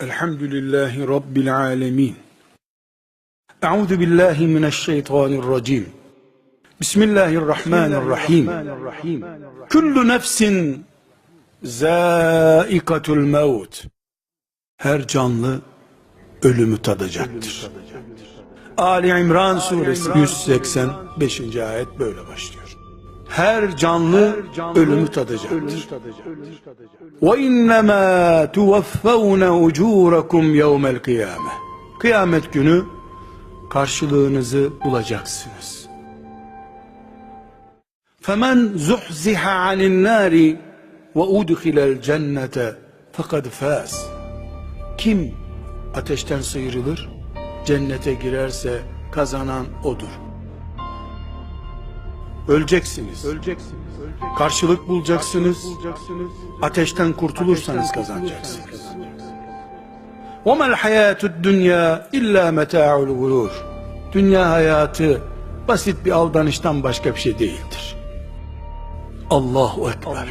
Elhamdülillahi Rabbil alemin. Euzu billahi mineşşeytanirracim. Bismillahirrahmanirrahim. Kullu nefsin zaikatul mevt. Her canlı ölümü tadacaktır. Ali İmran suresi 185. ayet böyle başlıyor her canlı, her ölümü tadacaktır. Ve innema tuvaffavne ucurakum yevmel kıyame. Kıyamet günü karşılığınızı bulacaksınız. Femen zuhziha anin nari ve udhilel cennete fakat faz. Kim ateşten sıyrılır, cennete girerse kazanan odur.'' Öleceksiniz. Karşılık bulacaksınız. Ateşten kurtulursanız kazanacaksınız. وَمَا الْحَيَاةُ الدُّنْيَا اِلَّا مَتَاعُ الْغُرُورِ Dünya hayatı basit bir aldanıştan başka bir şey değildir. Allahu Ekber.